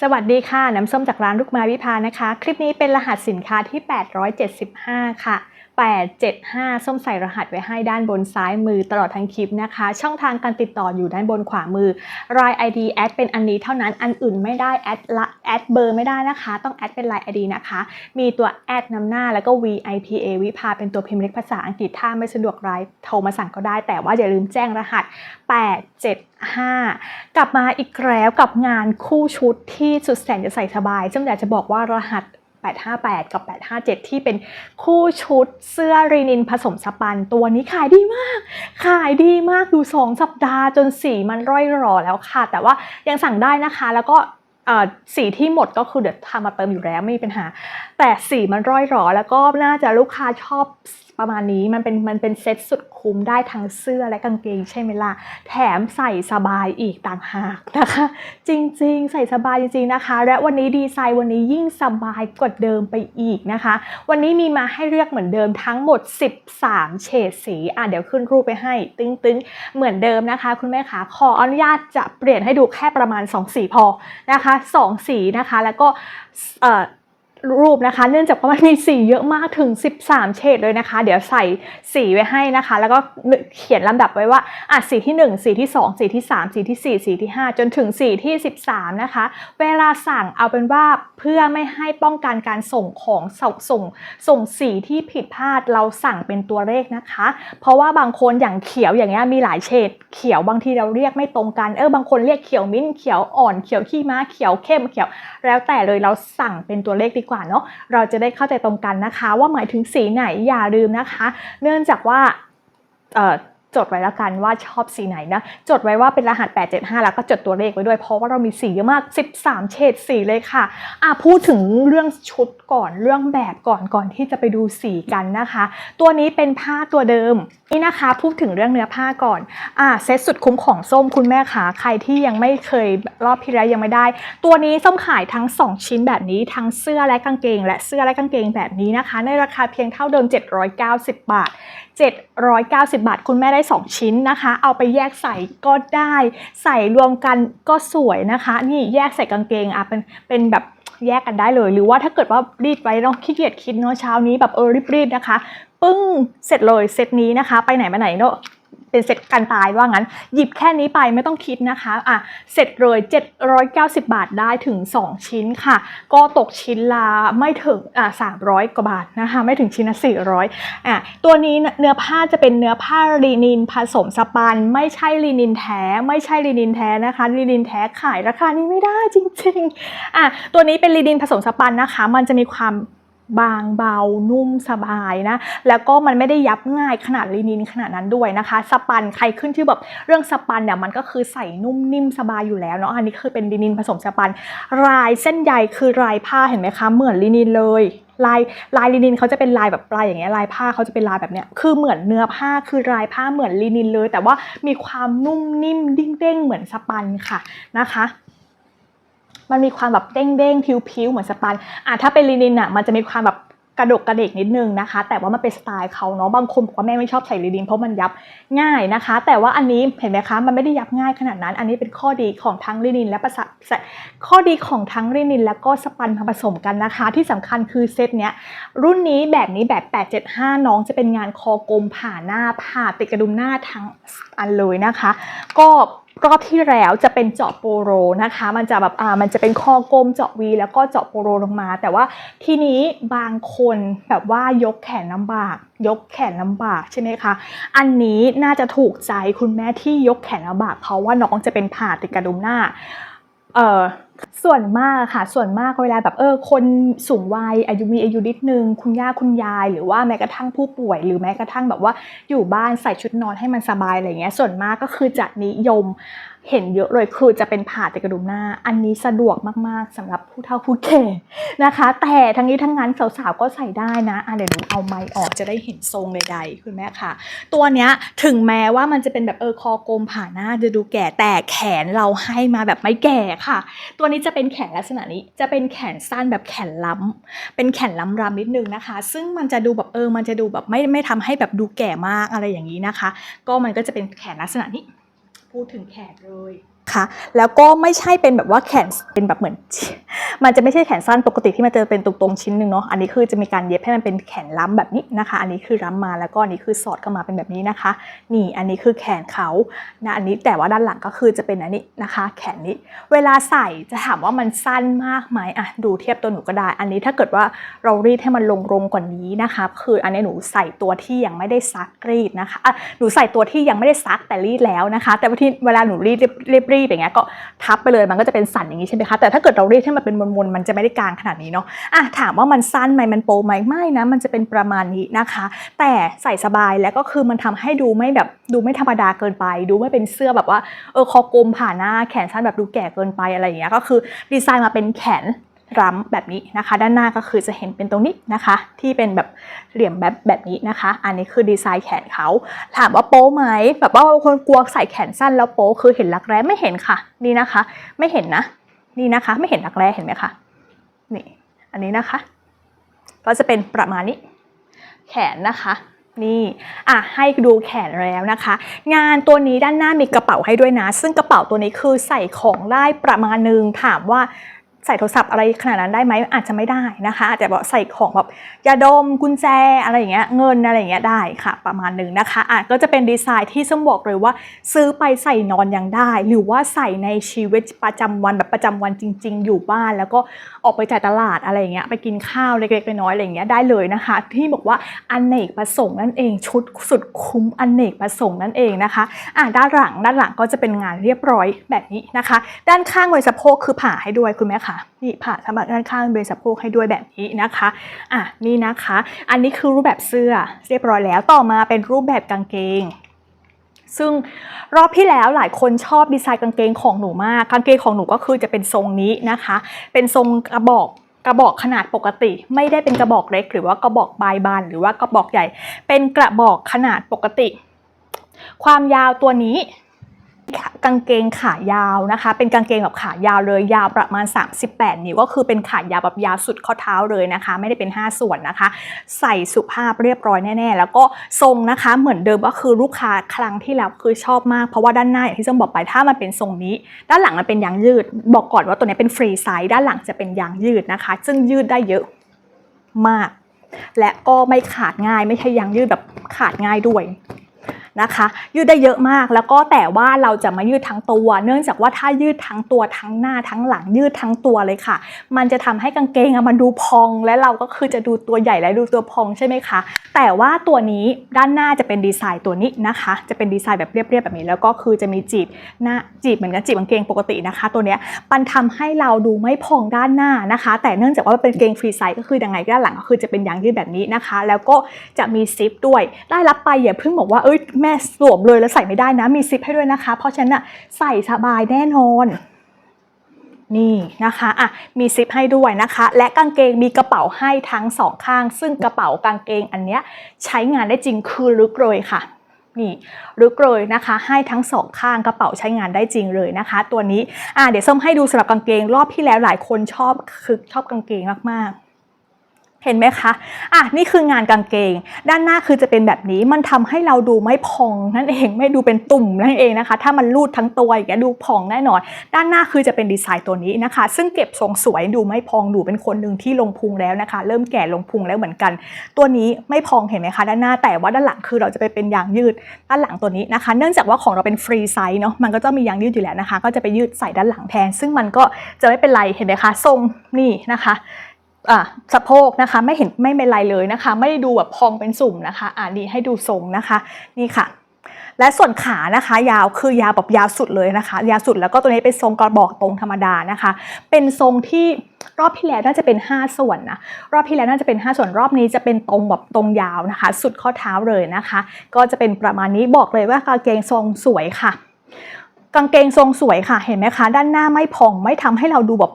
สวัสดีค่ะ น้ำส้มจากร้านลูกไม้วิพานะคะ คลิปนี้เป็นรหัสสินค้าที่ 875 ค่ะ 875 ส้มใส่รหัสไว้ให้ด้านบนซ้ายมือตลอดทั้งคลิปนะคะ ช่องทางการติดต่ออยู่ด้านบนขวามือ ราย ID แอดเป็นอันนี้เท่านั้น อันอื่นไม่ได้แอดละแอดเบอร์ไม่ได้นะคะ ต้องแอดเป็นราย ID นะคะ มีตัวแอดนำหน้าแล้วก็ VIPA วิภาเป็นตัวพิมพ์เล็กภาษาอังกฤษถ้าไม่สะดวกไลฟ์โทรมาสั่งก็ได้ แต่ว่าอย่าลืมแจ้งรหัส 875กลับมาอีกแล้วกับงานคู่ชุดที่สุดแสนจะใส่สบายจึงอยากจะบอกว่ารหัส 858 กับ 857 ที่เป็นคู่ชุดเสื้อรีนินผสมสปัน ตัวนี้ขายดีมาก ขายดีมากอยู่สองสัปดาห์จนสีมันร่อยหรอแล้วค่ะ แต่ว่ายังสั่งได้นะคะแล้วก็สีที่หมดก็คือเดี๋ยวทำมาเติมอยู่แล้วไม่มีปัญหา แต่สีมันร่อยหรอแล้วก็น่าจะลูกค้าชอบ ประมาณนี้มันเป็นมันเป็นเซ็ตสุดคุ้มได้ทั้งเสื้อและกางเกงใช่ไหมล่ะแถมใส่สบายอีกต่างหากนะคะ จริงๆ ใส่สบายจริงๆนะคะ และวันนี้ดีไซน์วันนี้ยิ่งสบายกว่าเดิมไปอีกนะคะ วันนี้มีมาให้เลือกเหมือนเดิมทั้งหมด 13 เฉดสีอะเดี๋ยวขึ้นรูปไปให้ตึ้งๆ เหมือนเดิมนะคะ คุณแม่คะขออนุญาตจะเปลี่ยนให้ดูแค่ประมาณ 2 สีพอนะคะ 2 สีนะคะแล้วก็เอ่อ รูปนะคะ เนื่องจากว่ามันมีสีเยอะมากถึง 13 เฉดเลยนะคะ เดี๋ยวใส่สีไว้ให้นะคะ แล้วก็เขียนลำดับไว้ว่าอะสีที่ 1 สีที่ 2 สีที่ 3 สีที่ 4 สีที่ 5 จนถึงสีที่ 13 นะคะ เวลาสั่งเอาเป็นว่าเพื่อไม่ให้ป้องกันการส่งของส่งส่งส่งสีที่ผิดพลาดเราสั่งเป็นตัวเลขนะคะ เพราะว่าบางคนอย่างเขียวอย่างเงี้ยมีหลายเฉดเขียวบางทีเราเรียกไม่ตรงกันเออบางคนเรียกเขียวมิ้นเขียวอ่อนเขียวขี้ม้าเขียวเข้มเขียว แล้วแต่เลยเราสั่งเป็นตัวเลขดีกว่าเนาะเราจะได้เข้าใจตรงกันนะคะ ว่าหมายถึงสีไหนอย่าลืมนะคะ เนื่องจากว่าเอ่อ จดไว้แล้วกันว่าชอบสีไหนนะ จดไว้ว่าเป็นรหัส 875 แล้วก็จดตัวเลขไว้ด้วย เพราะว่าเรามีสีเยอะมาก 13 เฉดสีเลยค่ะอะพูดถึงเรื่องชุดก่อนเรื่องแบบก่อนก่อนที่จะไปดูสีกันนะคะ ตัวนี้เป็นผ้าตัวเดิมนี่นะคะพูดถึงเรื่องเนื้อผ้าก่อนอะเซตสุดคุ้มของส้มคุณแม่ขาใครที่ยังไม่เคยรอบที่แล้วยังไม่ได้ ตัวนี้ส้มขายทั้ง 2 ชิ้นแบบนี้ทั้งเสื้อและกางเกง และเสื้อและกางเกงแบบนี้นะคะ ในราคาเพียงเท่าเดิม 790 บาท 790 บาท คุณแม่ได้ 2 ชิ้นนะคะ เอาไปแยกใส่ก็ได้ ใส่รวมกันก็สวยนะคะ นี่แยกใส่กางเกงอะเป็นเป็นแบบแยกกันได้เลย หรือว่าถ้าเกิดว่ารีดไว้เนาะขี้เกียจคิดเนาะเช้านี้แบบเออรีบๆนะคะ ปึ้งเสร็จเลยเซตนี้นะคะ ไปไหนมาไหนเนาะ เป็นเซตกันตายว่างั้น หยิบแค่นี้ไปไม่ต้องคิดนะคะอะเสร็จเลย 790 บาทได้ถึง 2 ชิ้นค่ะ ก็ตกชิ้นละไม่ถึงอะ300 กว่าบาทนะคะไม่ถึงชิ้นละ400อะตัวนี้เนื้อผ้าจะเป็นเนื้อผ้าลีนินผสมสปัน ไม่ใช่ลีนินแท้ ไม่ใช่ลีนินแท้นะคะลีนินแท้ขายราคานี้ไม่ได้จริงๆอะตัวนี้เป็นลีนินผสมสปันนะคะ มันจะมีความ บางเบานุ่มสบายนะ แล้วก็มันไม่ได้ยับง่ายขนาดลินินขนาดนั้นด้วยนะคะ สปันใครขึ้นที่แบบเรื่องสปันเนี่ยมันก็คือใส่นุ่มนิ่มสบายอยู่แล้วเนาะอันนี้คือเป็นลินินผสมสปัน ลายเส้นใยคือลายผ้าเห็นไหมคะ เหมือนลินินเลยลายลายลินินเขาจะเป็นลายแบบลายอย่างเงี้ยลายผ้าเขาจะเป็นลายแบบเนี้ยคือเหมือนเนื้อผ้าคือลายผ้าเหมือนลินินเลย แต่ว่ามีความนุ่มนิ่มดิ้งเด้งเหมือนสปันค่ะนะคะ มันมีความแบบเด้งๆผิวๆเหมือนสปันอะถ้าเป็นลินินอะมันจะมีความแบบกระดกกระเดกนิดนึงนะคะ แต่ว่ามันเป็นสไตล์เขาเนาะบางคนบอกว่าแม่ไม่ชอบใส่ลินินเพราะมันยับง่ายนะคะ แต่ว่าอันนี้เห็นไหมคะมันไม่ได้ยับง่ายขนาดนั้น อันนี้เป็นข้อดีของทั้งลินิน และประสาข้อดีของทั้งลินิน และก็สปันมาผสมกันนะคะ ที่สำคัญคือเซตเนี้ยรุ่นนี้แบบนี้แบบ 875 น้องจะเป็นงานคอกลมผ่าหน้าผ่าติดกระดุมหน้าทั้งอันเลยนะคะ ก็ รอบที่แล้วจะเป็นเจาะโปโรนะคะ มันจะแบบอ่ามันจะเป็นคอกลมเจาะวีแล้วก็เจาะโปโรลงมา แต่ว่าทีนี้บางคนแบบว่ายกแขนลำบาก ยกแขนลำบากใช่ไหมคะ อันนี้น่าจะถูกใจคุณแม่ที่ยกแขนลำบาก เพราะว่าน้องจะเป็นผ่าติดกระดุมหน้าเอ่อ ส่วนมากค่ะ ส่วนมากเวลาแบบเออคนสูงวัยอายุมีอายุนิดนึง คุณย่าคุณยาย หรือว่าแม้กระทั่งผู้ป่วย หรือแม้กระทั่งแบบว่าอยู่บ้านใส่ชุดนอนให้มันสบายอะไรเงี้ยส่วนมากก็คือจะนิยม เห็นเยอะเลยคือจะเป็นผ่าติดกระดุมหน้า อันนี้สะดวกมากๆสำหรับผู้เฒ่าผู้แก่นะคะ แต่ทั้งนี้ทั้งนั้นสาวๆก็ใส่ได้นะอะเดี๋ยวหนูเอาไม้ออกจะได้เห็นทรงใดๆคุณแม่ค่ะ ตัวเนี้ยถึงแม้ว่ามันจะเป็นแบบเออคอกลมผ่าหน้าจะดูแก่แต่แขนเราให้มาแบบไม่แก่ค่ะ ตัวนี้จะเป็นแขนลักษณะนี้จะเป็นแขนสั้นแบบแขนล้ำเป็นแขนล้ำรำนิดนึงนะคะ ซึ่งมันจะดูแบบเออมันจะดูแบบไม่ไม่ทำให้แบบดูแก่มากอะไรอย่างนี้นะคะ ก็มันก็จะเป็นแขนลักษณะนี้ พูดถึงแขกเลย ขแล้วก็ไม่ใช่เป็นแบบว่าแขนเป็นแบบเหมือน มันจะไม่ใช่แขนสั้นปกติที่มันจะเป็นตรงๆชิ้นหนึ่งเนาะ อันนี้คือจะมีการเย็บให้มันเป็นแขนล้ำแบบนี้นะคะ อันนี้คือล้ำมาแล้วก็อันนี้คือสอดเข้ามาเป็นแบบนี้นะคะ นี่อันนี้คือแขนเขานะอันนี้แต่ว่าด้านหลังก็คือจะเป็นอันนี้นะคะ แขนนี้ เวลาใส่จะถามว่ามันสั้นมากไหมอะดูเทียบตัวหนูก็ได้ อันนี้ถ้าเกิดว่าเรารีดให้มันลงรงกว่านี้นะคะ คืออันนี้หนูใส่ตัวที่ยังไม่ได้ซักรีดนะคะอะหนูใส่ตัวที่ยังไม่ได้ซักแต่รีดแล้วนะคะ แต่ว่าที่เวลาหนูรีดรีบรีบอย่างเงี้ยก็ทับไปเลยมันก็จะเป็นสันอย่างนี้ใช่ไหมคะแต่ถ้าเกิดเรารีดให้มันเป็นมนๆมันจะไม่ได้กลางขนาดนี้เนาะอะถามว่ามันสั้นไหมมันโปไหมไม่นะมันจะเป็นประมาณนี้นะคะ แต่ใส่สบายแล้วก็คือมันทำให้ดูไม่แบบดูไม่ธรรมดาเกินไป ดูไม่เป็นเสื้อแบบว่าเออคอกลมผ่าหน้าแขนสั้นแบบดูแก่เกินไปอะไรอย่างเงี้ยก็คือดีไซน์มาเป็นแขน รั้มแบบนี้นะคะ ด้านหน้าก็คือจะเห็นเป็นตรงนี้นะคะ ที่เป็นแบบเหลี่ยมแบบแบบนี้นะคะ อันนี้คือดีไซน์แขนเขาถามว่าโป๊ไหมแบบว่าบางคนกลัวใส่แขนสั้นแล้วโป๊คือเห็นรักแร้ไม่เห็นค่ะนี่นะคะ ไม่เห็นนะนี่นะคะ ไม่เห็นรักแร้เห็นไหมคะนี่อันนี้นะคะ ก็จะเป็นประมาณนี้ แขนนะคะนี่อะให้ดูแขนแล้วนะคะ งานตัวนี้ด้านหน้ามีกระเป๋าให้ด้วยนะ ซึ่งกระเป๋าตัวนี้คือใส่ของได้ประมาณนึงถามว่า ใส่โทรศัพท์อะไรขนาดนั้นได้ไหมอาจจะไม่ได้นะคะอาจจะแบบใส่ของแบบยาดมกุญแจอะไรอย่างเงี้ยเงินอะไรอย่างเงี้ยได้ค่ะ ประมาณหนึ่งนะคะอะก็จะเป็นดีไซน์ที่ส้มบอกเลยว่า ซื้อไปใส่นอนยังได้ หรือว่าใส่ในชีวิตประจำวันแบบประจำวันจริง ๆ อยู่บ้าน แล้วก็ออกไปจ่ายตลาดอะไรอย่างเงี้ยไปกินข้าวเล็กๆน้อยๆอะไรอย่างเงี้ยได้เลยนะคะ ที่บอกว่าอนเนกประสงค์นั่นเองชุดสุดคุ้มอนเนกประสงค์นั่นเองนะคะอะด้านหลังด้านหลังก็จะเป็นงานเรียบร้อยแบบนี้นะคะ ด้านข้างบริสะโพกคือผ่าให้ด้วยคุณแม่ค่ะนี่ผ่าสำหรับด้านข้างบรสะโพกให้ด้วยแบบนี้นะคะอะนี่นะคะ อันนี้คือรูปแบบเสื้อเรียบร้อยแล้วต่อมาเป็นรูปแบบกางเกงซึ่งรอบที่แล้วหลายคนชอบดีไซน์กางเกงของหนูมาก กางเกงของหนูก็คือจะเป็นทรงนี้นะคะ เป็นทรงกระบอกกระบอกขนาดปกติ ไม่ได้เป็นกระบอกเล็ก หรือว่ากระบอกปลายบาน หรือว่ากระบอกใหญ่ เป็นกระบอกขนาดปกติ ความยาวตัวนี้ กางเกงขายาวนะคะ เป็นกางเกงแบบขายาวเลยยาวประมาณ 38 นิ้วก็คือเป็นขายาวแบบยาวสุดข้อเท้าเลยนะคะ ไม่ได้เป็น 5 ส่วนนะคะ ใส่สุภาพเรียบร้อยแน่ๆ แล้วก็ทรงนะคะเหมือนเดิมก็คือลูกค้าครั้งที่แล้วคือชอบมากเพราะว่าด้านหน้าอย่างที่จะบอกไปถ้ามันเป็นทรงนี้ ด้านหลังมันเป็นยางยืด บอกก่อนว่าตัวนี้เป็นฟรีไซส์ด้านหลังจะเป็นยางยืดนะคะ ซึ่งยืดได้เยอะมาก และก็ไม่ขาดง่ายไม่ใช่ยางยืดแบบขาดง่ายด้วย นะคะ ยืดได้เยอะมากแล้วก็แต่ว่าเราจะมายืดทั้งตัว เนื่องจากว่าถ้ายืดทั้งตัวทั้งหน้าทั้งหลังยืดทั้งตัวเลยค่ะ มันจะทำให้กางเกงอะมันดูพองและเราก็คือจะดูตัวใหญ่และดูตัวพองใช่ไหมคะ แต่ว่าตัวนี้ด้านหน้าจะเป็นดีไซน์ตัวนี้นะคะ จะเป็นดีไซน์แบบเรียบๆแบบนี้ แล้วก็คือจะมีจีบหน้าจีบเหมือนกันจีบกางเกงปกตินะคะ ตัวเนี้ยมันทำให้เราดูไม่พองด้านหน้านะคะ แต่เนื่องจากว่าเป็นเกงฟรีไซส์ก็คือยังไงด้านหลังก็คือจะเป็นยางยืดแบบนี้นะคะ แล้วก็จะมีซิปด้วย ได้รับไปอย่าเพิ่งบอกว่าเอ้ยแม่สวมเลยแล้วใส่ไม่ได้นะ มีซิปให้ด้วยนะคะ เพราะฉะนั้นน่ะใส่สบายแน่นอนนี่นะคะอะมีซิปให้ด้วยนะคะ และกางเกงมีกระเป๋าให้ทั้งสองข้าง ซึ่งกระเป๋ากางเกงอันเนี้ยใช้งานได้จริงคือลึกเลยค่ะนี่ลึกเลยนะคะ ให้ทั้งสองข้างกระเป๋าใช้งานได้จริงเลยนะคะ ตัวนี้อะเดี๋ยวส้มให้ดูสำหรับกางเกงรอบที่แล้วหลายคนชอบคือชอบกางเกงมากๆ เห็นไหมคะ อะ นี่คืองานกางเกง ด้านหน้าคือจะเป็นแบบนี้ มันทำให้เราดูไม่พองนั่นเอง ไม่ดูเป็นตุ่มนั่นเองนะคะ ถ้ามันรูดทั้งตัวอย่างเงี้ยดูพองแน่นอน ด้านหน้าคือจะเป็นดีไซน์ตัวนี้นะคะ ซึ่งเก็บทรงสวยดูไม่พอง ดูเป็นคนหนึ่งที่ลงพุงแล้วนะคะ เริ่มแก่ลงพุงแล้วเหมือนกัน ตัวนี้ไม่พองเห็นไหมคะ ด้านหน้า แต่ว่าด้านหลังคือเราจะไปเป็นยางยืด ด้านหลังตัวนี้นะคะ เนื่องจากว่าของเราเป็นฟรีไซส์เนาะ มันก็จะมียางยืดอยู่แล้วนะคะ ก็จะไปยืดใส่ด้านหลังแทน ซึ่งมันก็จะไม่เป็นไร เห็นไหมคะ ทรงนี่นะคะ สะโพกนะคะไม่เห็นไม่เป็นไรเลยนะคะ ไม่ได้ดูแบบพองเป็นสุ่มนะคะอ่านี่ให้ดูทรงนะคะนี่ค่ะ และส่วนขานะคะ ยาวคือยาวแบบยาวสุดเลยนะคะ ยาวสุดแล้วก็ตัวนี้เป็นทรงกระบอกตรงธรรมดานะคะ เป็นทรงที่รอบที่แล้วน่าจะเป็น 5 ส่วนนะรอบที่แล้วน่าจะเป็น 5 ส่วนรอบนี้จะเป็นตรงแบบตรงยาวนะคะ สุดข้อเท้าเลยนะคะ ก็จะเป็นประมาณนี้บอกเลยว่ากางเกงทรงสวยค่ะ กางเกงทรงสวยค่ะเห็นไหมคะ ด้านหน้าไม่พองไม่ทำให้เราดูแบบ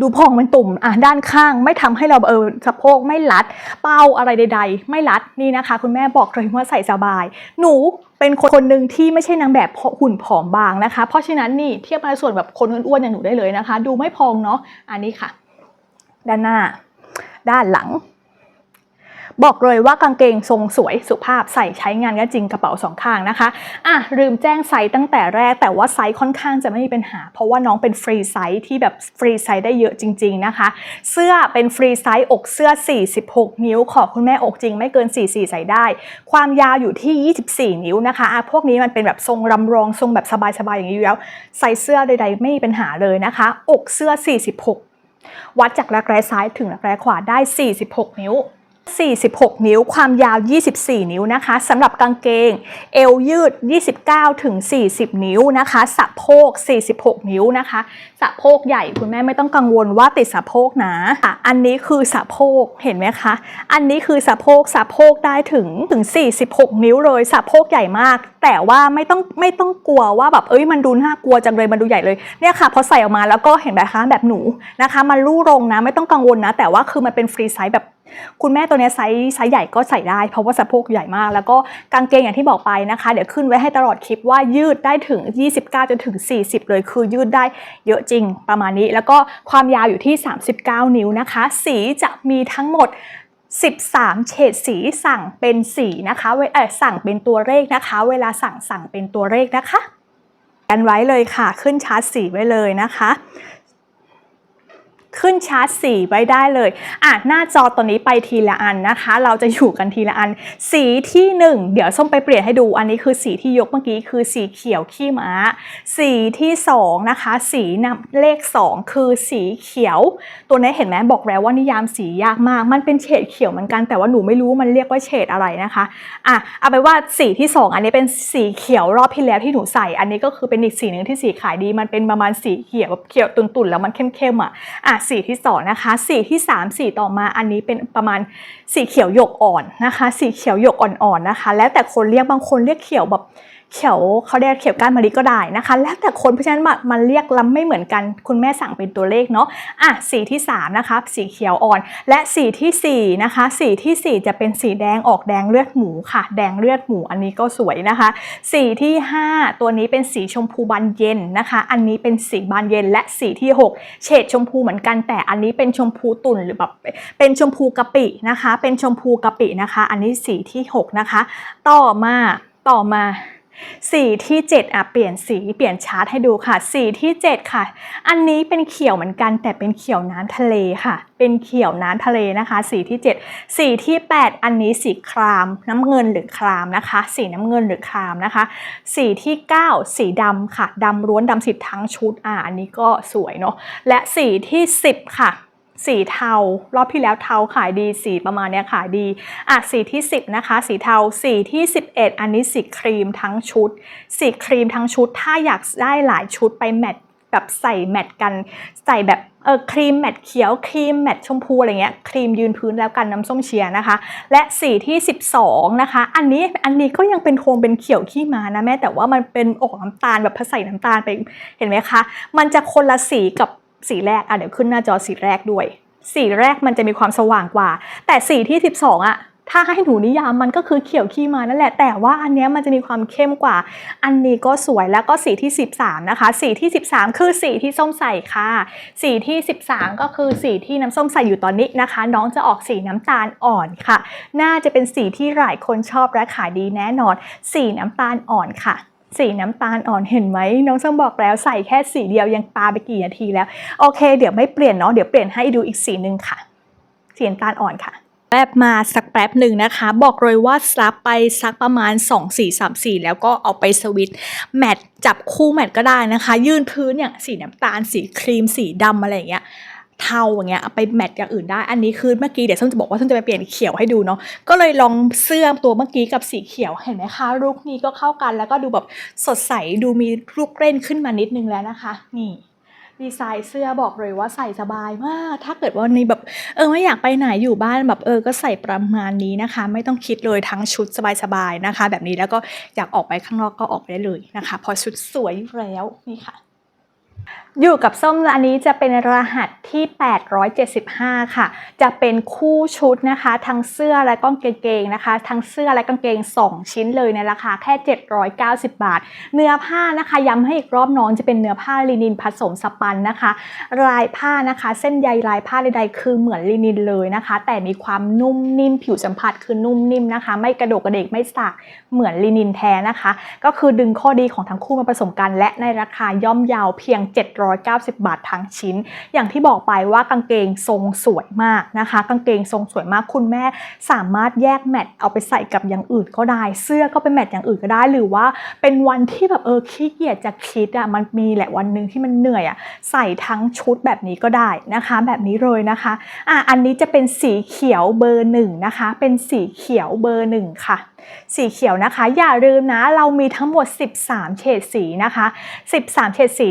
ดูพองเป็นตุ่มอะด้านข้างไม่ทำให้เราเออสะโพกไม่รัด เป้าอะไรใด ๆ ไม่รัดนี่นะคะ คุณแม่บอกเลยว่าใส่สบาย หนูเป็นคนคนหนึ่งที่ไม่ใช่นางแบบหุ่นผอมบางนะคะ เพราะฉะนั้นนี่เทียบมาส่วนแบบคนอ้วนๆอย่างหนูได้เลยนะคะ ดูไม่พองเนาะอันนี้ค่ะ ด้านหน้า ด้านหลัง บอกเลยว่ากางเกงทรงสวยสุภาพใส่ใช้งานก็จริงกระเป๋าสองข้างนะคะอะลืมแจ้งไซส์ตั้งแต่แรกแต่ว่าไซส์ค่อนข้างจะไม่มีปัญหา เพราะว่าน้องเป็นฟรีไซส์ที่แบบฟรีไซส์ได้เยอะจริง ๆนะคะ เสื้อเป็นฟรีไซส์อกเสื้อ 46 นิ้ว ขอคุณแม่อกจริงไม่เกิน 44 ใส่ได้ ความยาวอยู่ที่ 24 นิ้วนะคะอะพวกนี้มันเป็นแบบทรงรำรองทรงแบบสบายๆอย่างนี้อยู่แล้วไซส์เสื้อใด ๆ ไม่มีปัญหาเลยนะคะ อกเสื้อ 46 วัดจากรักแร้ซ้ายถึงรักแร้ขวาได้ 46 นิ้ว 46 นิ้วความยาว 24 นิ้วนะคะสำหรับกางเกง เอวยืด 29 ถึง 40 นิ้วนะคะสะโพก 46 นิ้วนะคะสะโพกใหญ่คุณแม่ไม่ต้องกังวลว่าติดสะโพกนะอะอันนี้คือสะโพกเห็นไหมคะอันนี้คือสะโพกสะโพกได้ถึงถึง 46 นิ้วเลยสะโพกใหญ่มาก แต่ว่าไม่ต้องไม่ต้องกลัวว่าแบบเอ้ยมันดูน่ากลัวจังเลยมันดูใหญ่เลยเนี่ยค่ะพอใส่ออกมาแล้วก็เห็นไหมคะแบบหนูนะคะ มันลู่รงนะไม่ต้องกังวลนะ แต่ว่าคือมันเป็นฟรีไซส์แบบ คุณแม่ตัวเนี้ยไซส์ไซส์ใหญ่ก็ใส่ได้ เพราะว่าสะโพกใหญ่มาก แล้วก็กางเกงอย่างที่บอกไปนะคะ เดี๋ยวขึ้นไว้ให้ตลอดคลิปว่ายืดได้ถึง 29 จนถึง 40 เลยคือยืดได้เยอะจริงประมาณนี้ แล้วก็ความยาวอยู่ที่ 39 นิ้วนะคะ สีจะมีทั้งหมด 13 เฉดสีสั่งเป็นสีนะคะเวเออสั่งเป็นตัวเลขนะคะ เวลาสั่งสั่งเป็นตัวเลขนะคะกันไว้เลยค่ะ ขึ้นชาร์ตสีไว้เลยนะคะ ขึ้นชาร์ตสีไว้ได้เลยอะหน้าจอตัวนี้ไปทีละอันนะคะ เราจะอยู่กันทีละอัน สีที่ 1 เดี๋ยวส้มไปเปลี่ยนให้ดู อันนี้คือสีที่ยกเมื่อกี้คือสีเขียวขี้ม้า สีที่2นะคะสีนำเลข 2 คือสีเขียว ตัวนี้เห็นไหมบอกแล้วว่านิยามสียากมาก มันเป็นเฉดเขียวเหมือนกันแต่ว่าหนูไม่รู้ว่ามันเรียกว่าเฉดอะไรนะคะอะเอาไปว่าสีที่ 2 อันนี้เป็นสีเขียวรอบที่แล้วที่หนูใส่ อันนี้ก็คือเป็นอีกสีหนึ่งที่สีขายดี มันเป็นประมาณสีเขียวแบบเขียวตุ่นๆแล้วมันเข้มๆอะอะสีที่สองนะคะสีที่ 3 สีต่อมาอันนี้เป็นประมาณสีเขียวหยกอ่อนนะคะ สีเขียวหยกอ่อนๆนะคะ แล้วแต่คนเรียกบางคนเรียกเขียวแบบ เขียวเขาเรียกเขียวก้านมะลิก็ได้นะคะ แล้วแต่คนเพราะฉะนั้นมันมันเรียกลำไม่เหมือนกันคุณแม่สั่งเป็นตัวเลขเนาะอะสีที่3นะคะสีเขียวอ่อน และสีทีสี่4นะคะสีทีสี่ 4 จะเป็นสีแดงออกแดงเลือดหมูค่ะ แดงเลือดหมูอันนี้ก็สวยนะคะ สีที่ 5 ตัวนี้เป็นสีชมพูบานเย็นนะคะ อันนี้เป็นสีบานเย็นและสีที่ 6 เฉดชมพูเหมือนกัน แต่อันนี้เป็นชมพูตุ่นหรือแบบเป็นชมพูกะปินะคะ เป็นชมพูกะปินะคะ อันนี้สีที่ 6 นะคะ ต่อมาต่อมา สีที่ 7อะเปลี่ยนสีเปลี่ยนชาร์ตให้ดูค่ะ สีที่ 7 ค่ะ อันนี้เป็นเขียวเหมือนกัน แต่เป็นเขียวน้ำทะเลค่ะ เป็นเขียวน้ำทะเลนะคะ สีที่ 7 สีที่ 8 อันนี้สีคราม น้ำเงินหรือครามนะคะ สีน้ำเงินหรือครามนะคะ สีที่ 9 สีดำค่ะดำล้วนดำสิบทั้งชุดอะอันนี้ก็สวยเนาะและสีที่ 10 ค่ะ สีเทารอบที่แล้วเทาขายดีสีประมาณเนี้ยขายดีอะสีที่ 10 นะคะ สีเทาสีที่ 11 อันนี้สีครีมทั้งชุด สีครีมทั้งชุด ถ้าอยากได้หลายชุดไปแมทแบบใส่แมทกันใส่แบบเออครีมแมทเขียวครีมแมทชมพูอะไรเงี้ยครีมยืนพื้นแล้วกันน้ำส้มเชียร์นะคะ และสีที่ 12 นะคะ อันนี้อันนี้ก็ยังเป็นโทนเป็นเขียวขี้มานะแม่แต่ว่ามันเป็นออกน้ำตาลแบบผสมน้ำตาลไปเห็นไหมคะ มันจะคนละสีกับ สีแรกอะเดี๋ยวขึ้นหน้าจอสีแรกด้วย สีแรกมันจะมีความสว่างกว่า แต่สีที่ 12อะถ้าให้หนูนิยามมันก็คือเขียวขี้มานั่นแหละ แต่ว่าอันนี้มันจะมีความเข้มกว่า อันนี้ก็สวยแล้วก็สีที่ 13 นะคะ สีที่ 13 คือสีที่ส้มใส่ค่ะ สีที่ 13 ก็คือสีที่น้ำส้มใส่อยู่ตอนนี้นะคะ น้องจะออกสีน้ำตาลอ่อนค่ะ น่าจะเป็นสีที่หลายคนชอบและขายดีแน่นอน สีน้ำตาลอ่อนค่ะ สีน้ำตาลอ่อนเห็นไหมน้องส้มบอกแล้วใส่แค่สีเดียวยังปาไปกี่นาทีแล้ว โอเค เดี๋ยวไม่เปลี่ยนเนาะเดี๋ยวเปลี่ยนให้ดูอีกสีหนึ่งค่ะ สีน้ำตาลอ่อนค่ะแป๊บมาสักแป๊บหนึ่งนะคะ บอกเลยว่าซับไปสักประมาณ 2 4 3 4 แล้วก็เอาไปสวิตช์แมทจับคู่แมทก็ได้นะคะ ยื่นพื้นอย่างสีน้ำตาลสีครีมสีดำอะไรอย่างเงี้ย เทาอย่างเงี้ยไปแมทอย่างอื่นได้ อันนี้คือเมื่อกี้เดี๋ยวส้มจะบอกว่าส้มจะไปเปลี่ยนเขียวให้ดูเนาะ ก็เลยลองเสื้อตัวเมื่อกี้กับสีเขียวเห็นไหมคะลุคนี้ก็เข้ากันแล้วก็ดูแบบสดใสดูมีลูกเล่นขึ้นมานิดนึงแล้วนะคะ นี่ดีไซน์เสื้อบอกเลยว่าใส่สบายมาก ถ้าเกิดว่าในแบบเออไม่อยากไปไหนอยู่บ้านแบบเออก็ใส่ประมาณนี้นะคะ ไม่ต้องคิดเลยทั้งชุดสบายๆนะคะ แบบนี้แล้วก็อยากออกไปข้างนอกก็ออกไปได้เลยนะคะ พอชุดสวยแล้วนี่ค่ะ อยู่กับส้มอันนี้จะเป็นรหัสที่ 875 ค่ะ จะเป็นคู่ชุดนะคะ ทั้งเสื้อและก็กางเกงนะคะ ทั้งเสื้อและกางเกง 2 ชิ้นเลยในราคาแค่ 790 บาท เนื้อผ้านะคะ ย้ำให้อีกรอบน้องจะเป็นเนื้อผ้าลินินผสมสปันนะคะ ลายผ้านะคะ เส้นใยลายผ้าใดๆคือเหมือนลินินเลยนะคะ แต่มีความนุ่มนิ่มผิวสัมผัสคือนุ่มนิ่มนะคะ ไม่กระโดกกระเดกไม่สากเหมือนลินินแท้นะคะ ก็คือดึงข้อดีของทั้งคู่มาผสมกัน และในราคาย่อมเยาวเพียง790 บาททั้งชิ้น อย่างที่บอกไปว่ากางเกงทรงสวยมากนะคะ กางเกงทรงสวยมากคุณแม่สามารถแยกแมทเอาไปใส่กับอย่างอื่นก็ได้ เสื้อก็เป็นแมทอย่างอื่นก็ได้ หรือว่าเป็นวันที่แบบเออขี้เกียจจะคิดอะมันมีแหละวันหนึ่งที่มันเหนื่อยอะใส่ทั้งชุดแบบนี้ก็ได้นะคะ แบบนี้เลยนะคะอะอันนี้จะเป็นสีเขียวเบอร์หนึ่งนะคะ เป็นสีเขียวเบอร์หนึ่งค่ะสีเขียวนะคะ อย่าลืมนะ เรามีทั้งหมด 13 เฉดสีนะคะ 13 เฉดสี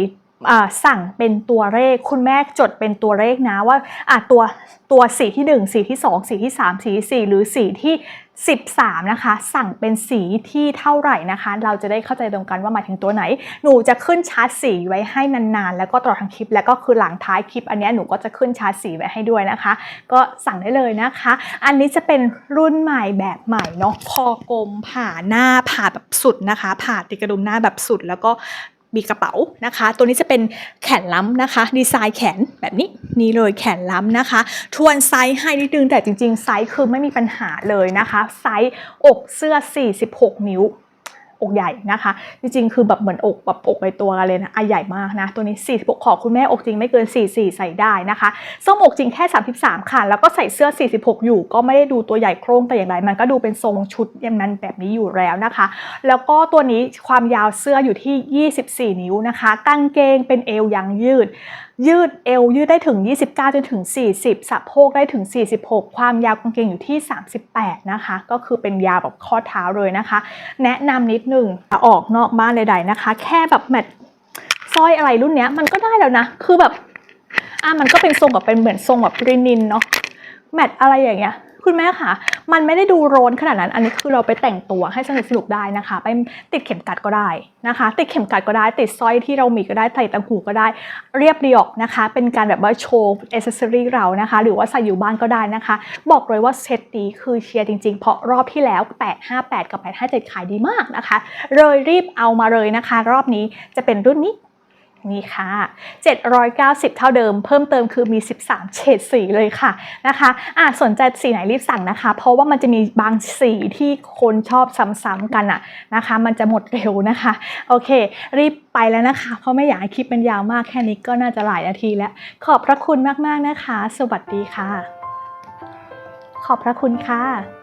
สั่งเป็นตัวเลข คุณแม่จดเป็นตัวเลขนะว่าอะตัวตัวสีที่ 1 สีที่ 2 สีที่ 3 สีที่ 4 หรือสีที่ 13 นะคะ สั่งเป็นสีที่เท่าไหร่นะคะ เราจะได้เข้าใจตรงกันว่าหมายถึงตัวไหน หนูจะขึ้นชาร์จสีไว้ให้นานๆ แล้วก็ตลอดทั้งคลิป แล้วก็คือหลังท้ายคลิป อันนี้หนูก็จะขึ้นชาร์จสีไว้ให้ด้วยนะคะ ก็สั่งได้เลยนะคะ อันนี้จะเป็นรุ่นใหม่แบบใหม่เนาะคอกลมผ่าหน้าผ่าแบบสุดนะคะ ผ่าติดกระดุมหน้าแบบสุดแล้วก็ มีกระเป๋านะคะ ตัวนี้จะเป็นแขนล้ำนะคะ ดีไซน์แขนแบบนี้นี่เลยแขนล้ำนะคะ ทวนไซส์ให้นิดนึงแต่จริงๆ ไซส์คือไม่มีปัญหาเลยนะคะ ไซส์อกเสื้อ 46 นิ้ว อกใหญ่นะคะ จริงๆ คือแบบเหมือนอกแบบอกในตัวกันเลยนะอะใหญ่มากนะ ตัวนี้ 46 ขอคุณแม่อกจริงไม่เกิน 44 ใส่ได้นะคะส้มอกจริงแค่ 33 ค่ะ แล้วก็ใส่เสื้อ 46 อยู่ ก็ไม่ได้ดูตัวใหญ่โครงแต่อย่างไร มันก็ดูเป็นทรงชุดอย่างนั้นแบบนี้อยู่แล้วนะคะ แล้วก็ตัวนี้ความยาวเสื้ออยู่ที่ 24 นิ้วนะคะกางเกงเป็นเอวยางยืดยืดเอวยืดได้ถึง 29 จนถึง 40 สะโพกได้ถึง 46 ความยาวกางเกงอยู่ที่ 38 นะคะ ก็คือเป็นยาวแบบข้อเท้าเลยนะคะ แนะนำนิดนึงออกนอกบ้านใดๆนะคะ แค่แบบแมทสร้อยอะไรรุ่นเนี้ยมันก็ได้แล้วนะ คือแบบอะมันก็เป็นทรงแบบเป็นเหมือนทรงแบบรินินเนาะแมทอะไรอย่างเงี้ย คุณแม่ค่ะ มันไม่ได้ดูโรนขนาดนั้น อันนี้คือเราไปแต่งตัวให้สนุกสนุกได้นะคะ ไปติดเข็มกัดก็ได้นะคะ ติดเข็มกัดก็ได้ ติดสร้อยที่เรามีก็ได้ใส่ตังหูก็ได้ เรียบเรียบนะคะ เป็นการแบบว่าโชว์เอเซสซอรี่เรานะคะ หรือว่าใส่อยู่บ้านก็ได้นะคะ บอกเลยว่าเซตนี้คือเชียร์จริงๆ เพราะรอบที่แล้ว 858 กับ 857 ขายดีมากนะคะ เลยรีบเอามาเลยนะคะ รอบนี้จะเป็นรุ่นนี้ นี่ค่ะ 790 เท่าเดิม เพิ่มเติมคือมี 13 เฉดสีเลยค่ะนะคะอะสนใจสีไหนรีบสั่งนะคะ เพราะว่ามันจะมีบางสีที่คนชอบซ้ำๆกันอะนะคะ มันจะหมดเร็วนะคะ โอเค รีบไปแล้วนะคะ เพราะไม่อยากให้คลิปมันยาวมากแค่นี้ก็น่าจะหลายนาทีแล้ว ขอบพระคุณมากๆนะคะ สวัสดีค่ะ ขอบพระคุณค่ะ